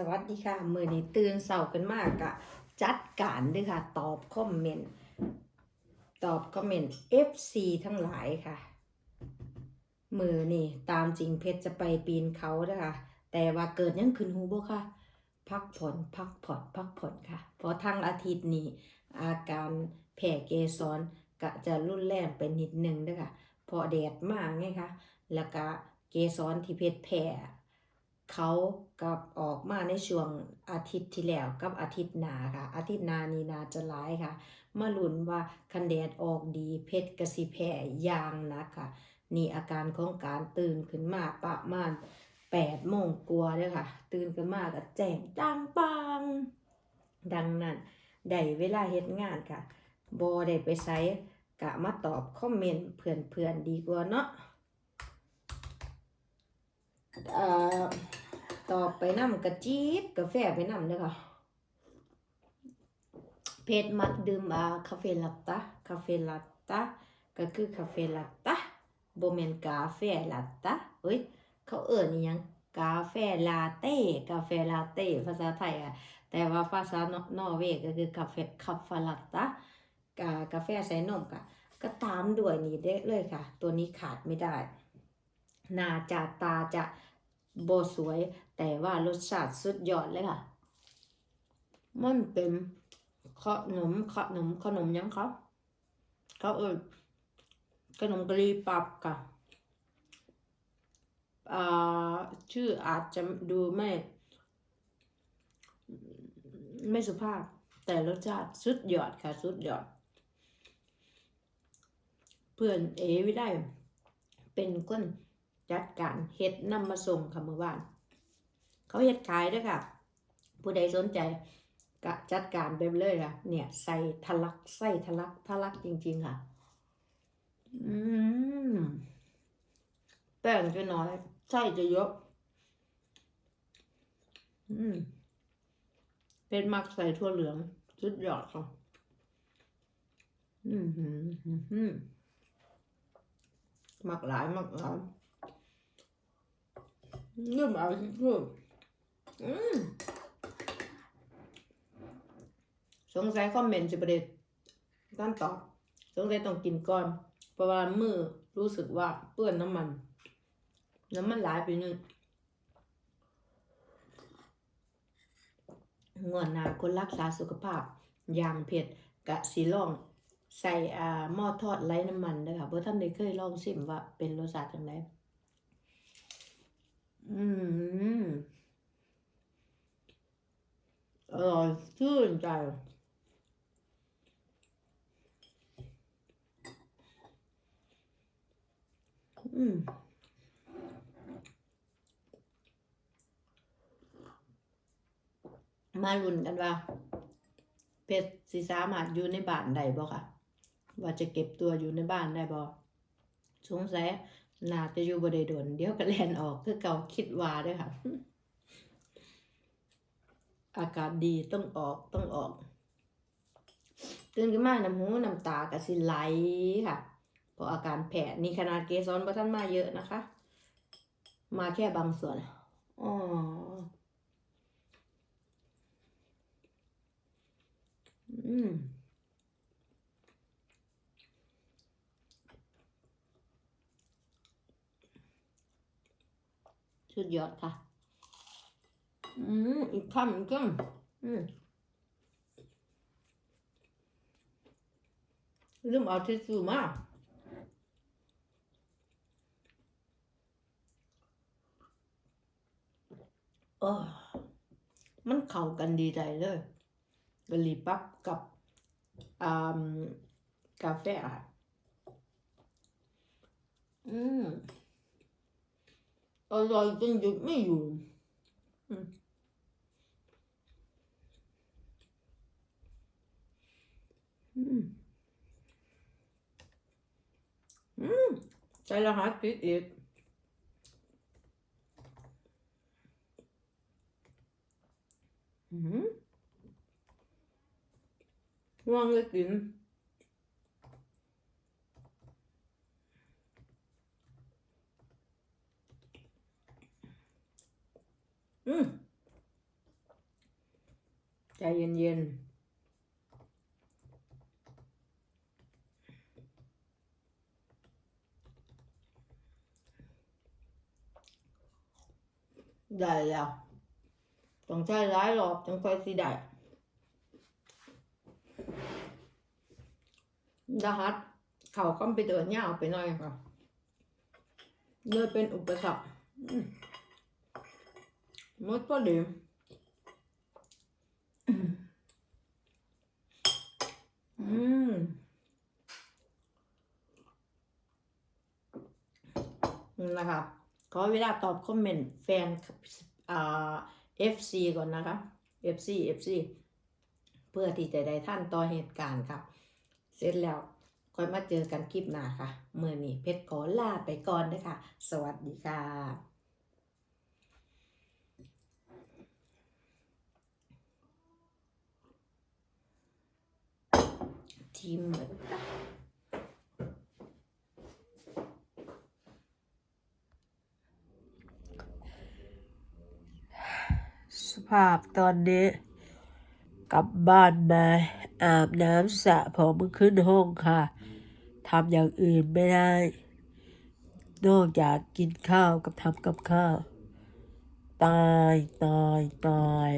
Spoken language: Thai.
สวัสดีค่ะ มือนี้ตื่นเสากันมากอะจัดการด้วยค่ะ ตอบคอมเมนต์ตอบคอมเมนต์ FC ทั้งหลายค่ะ มือนี่ตามจริงเพชรจะไปปีนเขาด้อค่ะ แต่ว่าเกิดยังขึ้นหูบ่ค่ะ พักผ่อนพักผ่อนพักผ่อนค่ะ เพราะทั้งอาทิตย์นี้อาการแผ่เกสรก็จะรุนแรงไปนิดนึงด้อค่ะเพอแดดมากไงคะแล้วก็เกสรที่เพชรแผ่ เขากับออกมาในช่วงอาทิตย์ที่แล้วกับอาทิตย์หน้าค่ะ อาทิตย์หน้านี้นาจะร้ายค่ะ มาลุ้นว่าคันแดดออกดีเพชรกระสิแผ่ยางนักค่ะ นี่อาการของการตื่นขึ้นมาประมาณแปดโมงกว่าเด้ค่ะ ตื่นขึ้นมาก็แจ้งดังปัง ดังนั้นได้เวลาเฮ็ดงานค่ะบ่ได้ไปไสกะมาตอบคอมเมนต์เพื่อนๆดีกว่าเนาะเอ่อต่อไปน้ำกระจีบกาแฟไปน้ำเด้อค่ะ เพจมักดื่มอ่าคาเฟลาต้าคาเฟลาต้าก็คือคาเฟลาต้าบ่แม่นกาแฟลาต้าเอ้ย เขาเอิ้นอิหยังกาแฟลาเต้ กาแฟลาเต้ ภาษาไทยอะแต่ว่าภาษานอนอร์เวย์ก็คือกาแฟคาฟาลาต้ากากาแฟใส่นมก็ก็ตามด้วยนี่ได้เลยค่ะ ตัวนี้ขาดไม่ได้ นาจะตาจะ บสวย แต่ว่ารสชาติสุดยอดเลยค่ะ มันเป็นขนมขนมขนมยังครับเขาเออขนมกะหรี่ปับค่ะอ่าชื่ออาจจะดูไม่ ไม่สุภาพ แต่รสชาติสุดยอดค่ะ สุดยอด เพื่อนเอวิได้ เป็นคน จัดการเฮ็ดนำมาส่งค่ะเมื่อวาน เขาเฮ็ดขายด้วยค่ะ ผู้ใดสนใจก็จัดการไปเลยค่ะ เนี่ยใส่ทะลักใส่ทะลักทะลักจริง ๆ ค่ะ อืมแป้งจะน้อยไส้จะเยอะอืม เป็นมักใส่ทั่วเหลืองสุดยอดค่ะอืมหืมหืมหืมมักหลายมักหลาย เริ่มเอาที่เพิ่มสงสัยคอมเมนต์จะประเด็นด้านตอสงสัยต้องกินก่อน เพราะว่ามือรู้สึกว่าเปื้อนน้ำมัน น้ำมันหลายไปนึงงวนหนาคนรักษาสุขภาพอย่างเผ็ดกะสีล่องใส่อ่าหม้อทอดไร้น้ำมันเด้อค่ะเพราะท่านได้เคยลองชิมว่าเป็นรสชาติจังได อืม อร่อยชื่นใจอืมมาลุ้นกันว่าเพชรสิสามารถอยู่ในบ้านได้บ่ค่ะ ว่าจะเก็บตัวอยู่ในบ้านได้บ่สงสัย น่าจะอยู่บ่ได้โดน เดี๋ยวก็แลนออกคือเก่าคิดว่าด้วยค่ะ อากาศดีต้องออกต้องออกตื่นขึ้นมาน้ำหูน้ำตาก็สิไหลค่ะเพราะอาการแพ้นี่ขนาดเกสรบ่ทันมาเยอะนะคะ มาแค่บางส่วนอ๋ออืม สุดยอดค่ะ อืมอีกคำอีกคำอืมลืมเอาทิชชู่มาโอ้มันเข้ากันดีใจเลยกะหรี่ปั๊บกับอ่ากาแฟอะ อืม อร่อยจนหยุดไม่อยู่อืมอืมอืมใจละหัสปิดอีกอืมวางเลยกิน อืมเย็นๆได้แล้วต้องใช้หลายรอบจังค่อยสิได้รหัสเข่าคอมพิวเตอร์ยาวไปหน่อยค่ะเลยเป็นอุปสรรค หมดพอดีอืมนะครับขอเวลาตอบคอมเมนต์แฟนอ่า FC ก่อนนะคะ FC FC เพื่อที่จะได้ท่านต่อเหตุการณ์ครับเสร็จแล้วค่อยมาเจอกันคลิปหน้าค่ะ เมื่อนี้เพชรขอลาไปก่อนนะคะสวัสดีค่ะ ทีมเหมือนกันสภาพตอนนี้ กลับบ้านมาอาบน้ำสระผมขึ้นห้องค่ะทำอย่างอื่นไม่ได้ นอกจากกินข้าวกับทำกับข้าว ตายตายตาย